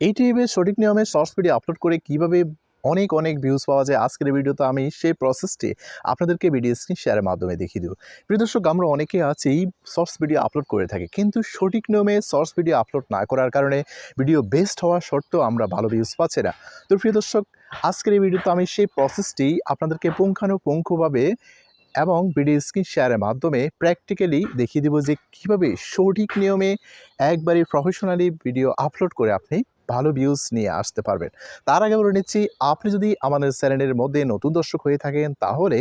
এই টিভির সঠিক নিয়মে শর্টস ভিডিও আপলোড করে কীভাবে অনেক অনেক ভিউজ পাওয়া যায় আজকের ভিডিওতে আমি সেই প্রসেসটি আপনাদেরকে ভিডিও স্ক্রিন শেয়ারের মাধ্যমে দেখিয়ে দেবো। প্রিয় দর্শক, আমরা অনেকে আছি শর্টস ভিডিও আপলোড করে থাকি, কিন্তু সঠিক নিয়মে শর্টস ভিডিও আপলোড না করার কারণে ভিডিও বেস্ট হওয়া সত্ত্বেও আমরা ভালো ভিউজ পাচ্ছি না। তো প্রিয় দর্শক, আজকের এই ভিডিওতে আমি সেই প্রসেসটি আপনাদেরকে পুঙ্খানুপুঙ্খভাবে এবং ভিডিও স্ক্রিন শেয়ারের মাধ্যমে প্র্যাকটিক্যালি দেখিয়ে দেবো যে কীভাবে সঠিক নিয়মে একবারই প্রফেশনালি ভিডিও আপলোড করে আপনি ভালো ভিউজ নিয়ে আসতে পারবেন। তার আগে বলে নিচ্ছি, আপনি যদি আমাদের চ্যানেলের মধ্যে নতুন দর্শক হয়ে থাকেন, তাহলে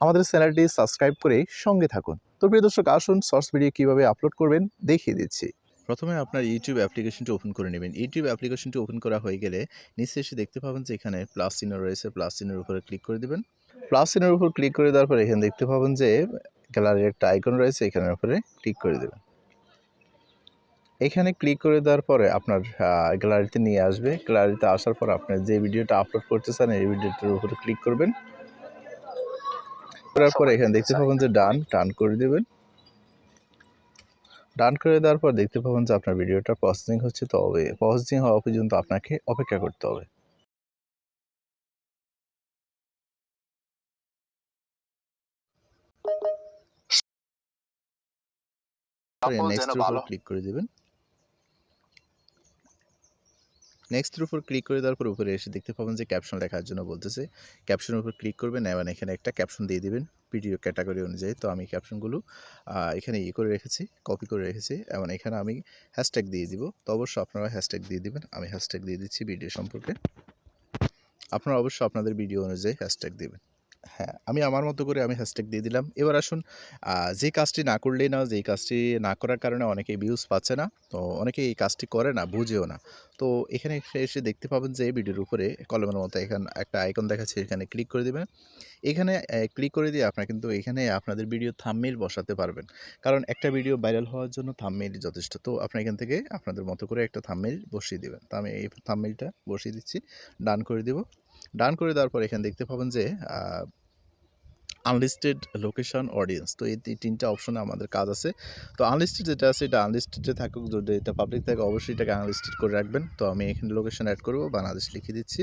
আমাদের চ্যানেলটি সাবস্ক্রাইব করে সঙ্গে থাকুন। তো প্রিয় দর্শক, আসুন শর্টস ভিডিও কীভাবে আপলোড করবেন দেখিয়ে দিচ্ছি। প্রথমে আপনার ইউটিউব অ্যাপ্লিকেশনটি ওপেন করে নেবেন। ইউটিউব অ্যাপ্লিকেশনটি ওপেন করা হয়ে গেলে নিচে এসে দেখতে পাবেন যে এখানে প্লাস চিহ্ন রয়েছে প্লাস চিহ্নের উপরে ক্লিক করে দিবেন। প্লাস চিহ্নের উপর ক্লিক করে দেওয়ার পরে এখানে দেখতে পাবেন যে গ্যালারির একটা আইকন রয়েছে, এখানের উপরে ক্লিক করে দেবেন। এখানে ক্লিক করে দেওয়ার পরে আপনার গ্যালারিতে নিয়ে আসবে। গ্যালারিতে আসার পর আপনার যে ভিডিওটা আপলোড করতে চান এই ভিডিওটার উপরে ক্লিক করবেন। করার পরে এখানে দেখতে পাবেন যে ডান ডান করে দেবেন। ডান করে দেওয়ার পর দেখতে পাবেন যে আপনার ভিডিওটা প্রসেসিং হচ্ছে তবে প্রসেসিং হওয়া পর্যন্ত আপনাকে অপেক্ষা করতে হবে। ভালো। ক্লিক করে দিবেন। নেক্সটের উপর ক্লিক করে দেওয়ার পর উপরে এসে দেখতে পাবেন যে ক্যাপশন লেখার জন্য বলতেছে। ক্যাপশনের উপর ক্লিক করবেন এবং এখানে একটা ক্যাপশন দিয়ে দিবেন ভিডিও ক্যাটাগরি অনুযায়ী। তো আমি ক্যাপশনগুলো এখানে ইয়ে করে রেখেছি কপি করে রেখেছি। এবং এখানে আমি হ্যাশট্যাগ দিয়ে দিব। তো অবশ্যই আপনারা হ্যাশট্যাগ দিয়ে দিবেন, আমি হ্যাশট্যাগ দিয়ে দিচ্ছি ভিডিও সম্পর্কে। আপনারা অবশ্যই আপনাদের ভিডিও অনুযায়ী হ্যাশট্যাগ দিবেন। হ্যাঁ আমি আমার মতো করে আমি হ্যাশট্যাগ দিয়ে দিলাম। এবার আসুন যে কাজটি না করলেই না যেই কাজটি না করার কারণে অনেকে ভিউজ পাচ্ছে না, তো অনেকে এই কাজটি করে না, বুঝেও না। তো এখানে এসে দেখতে পাবেন যে ভিডিওর উপরে কলমের মতো এখানে, একটা আইকন দেখাচ্ছে, এখানে ক্লিক করে দিবেন। এখানে ক্লিক করে দিয়ে আপনারা কিন্তু এখানে আপনাদের ভিডিও থাম্বনেইল বসাতে পারবেন। কারণ একটা ভিডিও ভাইরাল হওয়ার জন্য থাম্বনেইল যথেষ্ট, তো আপনারা এখান থেকে আপনাদের মতো করে একটা থাম্বনেইল বসিয়ে দিবেন। তো আমি এই থাম্বনেইলটা বসিয়ে দিচ্ছি ডান করে দিব। ডান করে দেওয়ার পর এখানে দেখতে পাবেন যে আনলিস্টেড লোকেশন অডিয়েন্স তো এই তিনটা অপশনে আমাদের কাজ আছে। তো আনলিস্টেড যেটা আছে, এটা আনলিস্টেডে থাকুক, যদি এটা পাবলিক থাকে, অবশ্যই এটাকে আনলিস্টেড করে রাখবেন। তো আমি এখানে লোকেশন অ্যাড করব, বাংলাদেশ লিখে দিচ্ছি।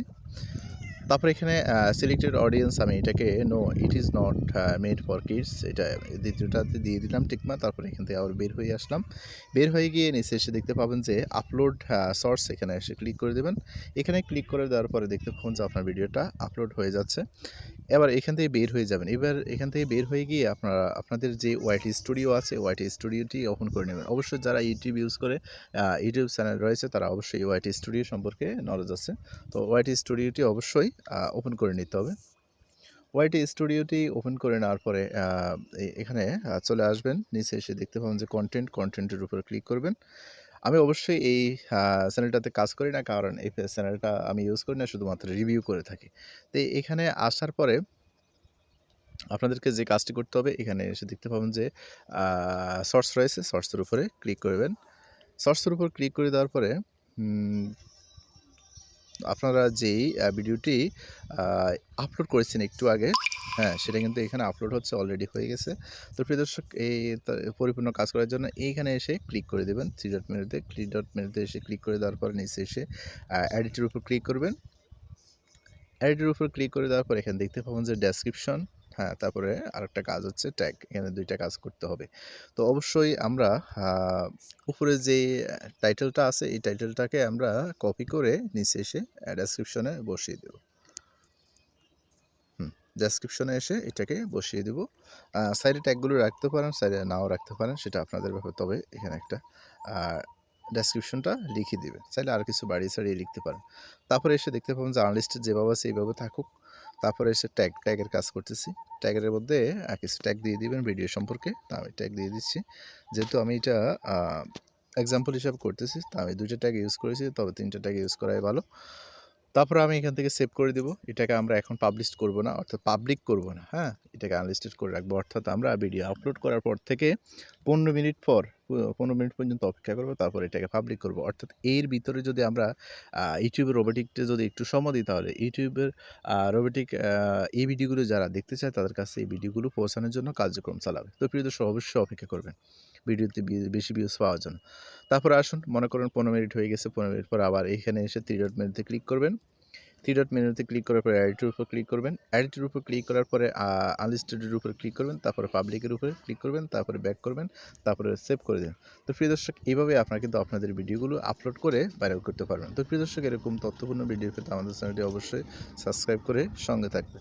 তারপর এখানে সিলেক্টেড অডিয়েন্স আমি এটাকে no it is not made for kids এটা দ্বিতীয়টাতে দিয়ে দিলাম টিকমা, তারপরে এখান থেকে আবার বের হয়ে আসলাম। বের হয়ে গিয়ে নিচে এসে দেখতে পাবেন যে আপলোড সোর্স এখানে এসে ক্লিক করে দেবেন। এখানে ক্লিক করে দেওয়ার পরে দেখতে পাবেন যে, আপনার ভিডিওটা আপলোড হয়ে যাচ্ছে। এবার এখান থেকে বের হয়ে যাবেন। এবার এখান থেকে বের হয়ে গিয়ে আপনারা, আপনাদের যে ওয়াইটি স্টুডিও আছে ওয়াইটি স্টুডিওটি ওপেন করে নেবেন। অবশ্যই যারা ইউটিউব ইউজ করে ইউটিউব চ্যানেল রয়েছে, তারা অবশ্যই ওয়াইটি স্টুডিও সম্পর্কে নলেজ আছে। তো ওয়াইটি স্টুডিওটি অবশ্যই ওপেন করে নিতে হবে। ওয়াইটি স্টুডিওটি ওপেন করে নেওয়ার পরে এখানে চলে আসবেন। নিচে এসে দেখতে পাবেন যে কন্টেন্ট কন্টেন্টের উপর ক্লিক করবেন। আমি অবশ্যই এই চ্যানেলটাতে কাজ করি না। কারণ এই চ্যানেলটা আমি ইউজ করি না, শুধুমাত্র রিভিউ করে থাকি। তো এখানে আসার পরে আপনাদেরকে যে কাজটি করতে হবে, এখানে এসে দেখতে পাবেন যে সর্স রয়েছে। সর্সের উপরে ক্লিক করবেন। সর্সের উপর ক্লিক করে দেওয়ার পরে আপনারা যেই ভিডিওটি আপলোড করেছেন একটু আগে হ্যাঁ সেটা কিন্তু এখানে আপলোড হচ্ছে অলরেডি হয়ে গেছে। তো প্রিয় দর্শক, এই পরিপূর্ণ কাজ করার জন্য এইখানে এসে ক্লিক করে দেবেন থ্রি ডট মেনুতে থ্রি ডট মেনুতে এসে ক্লিক করে দেওয়ার পর নিচে এসে এডিটের উপর ক্লিক করবেন। এডিটের উপর ক্লিক করে দেওয়ার পর এখানে দেখতে পাবেন যে ডেসক্রিপশন হ্যাঁ তারপরে আরেকটা কাজ হচ্ছে ট্যাগ এখানে দুইটা কাজ করতে হবে। তো অবশ্যই আমরা উপরে যে টাইটেলটা আছে, এই টাইটেলটাকে আমরা কপি করে নিচে এসে ডেসক্রিপশনে বসিয়ে দেব। ডেসক্রিপশনে এসে এটাকে বসিয়ে দেব। সাইডে ট্যাগগুলো রাখতে পারেন সাইডে নাও রাখতে পারেন, সেটা আপনাদের ব্যাপার। তবে এখানে একটা ডেসক্রিপশনটা লিখে দিবেন। চাইলে আর কিছু বাড়িয়ে ছাড়িয়ে লিখতে পারেন। তারপরে এসে দেখতে পাবেন যে আনলিস্টেড যেভাবে আছে, এইভাবে থাকুক। তারপরে এসে ট্যাগ ট্যাগের কাজ করতেছি। ট্যাগের মধ্যে কিছু ট্যাগ দিয়ে দিবেন ভিডিও সম্পর্কে। তা আমি ট্যাগ দিয়ে দিচ্ছি। যেহেতু আমি এটা এক্সাম্পল হিসাবে করতেছি, তা আমি দুইটা ট্যাগ ইউজ করেছি, তবে তিনটা ট্যাগ ইউজ করাই ভালো। তারপরে আমি এখান থেকে সেভ করে দেব। এটাকে আমরা এখন পাবলিশ করব না, অর্থাৎ পাবলিক করব না হ্যাঁ? এটাকে আনলিস্টেড করে রাখব। অর্থাৎ আমরা ভিডিও আপলোড করার পর থেকে পনেরো মিনিট পর পনেরো মিনিট পর্যন্ত অপেক্ষা করব, তারপর এটাকে পাবলিক করব। অর্থাৎ এর ভিতরে যদি আমরা ইউটিউবের রোবোটিকটা যদি একটু সময় দিই তাহলে ইউটিউবের রোবোটিক এই ভিডিওগুলো যারা দেখতে চায় তাদের কাছে এই ভিডিওগুলো পৌঁছানোর জন্য কার্যক্রম চালাবে। তো প্রিয় দর্শক, অবশ্যই অপেক্ষা করবেন ভিডিওতে বেশি ভিউজ পাওয়ার জন্য। তারপরে আসুন, মনে করুন পনেরো মিনিট হয়ে গেছে, পনেরো মিনিট পর আবার এখানে এসে থ্রি ডট মেনুতে ক্লিক করবেন। থ্রি ডট মেনুতে ক্লিক করার পরে অ্যাডিটের উপর ক্লিক করবেন। অ্যাডিটের উপর ক্লিক করার পরে আনলিস্টেডের উপর ক্লিক করবেন, তারপরে পাবলিকের উপরে ক্লিক করবেন, তারপরে ব্যাক করবেন, তারপরে সেভ করে দেবেন তো প্রিয় দর্শক এইভাবে আপনারা কিন্তু আপনাদের ভিডিওগুলো আপলোড করে ভাইরাল করতে পারবেন। তো প্রিয় দর্শক, এরকম তথ্যপূর্ণ ভিডিও পেতে আমাদের চ্যানেলটি অবশ্যই সাবস্ক্রাইব করে সঙ্গে থাকবেন।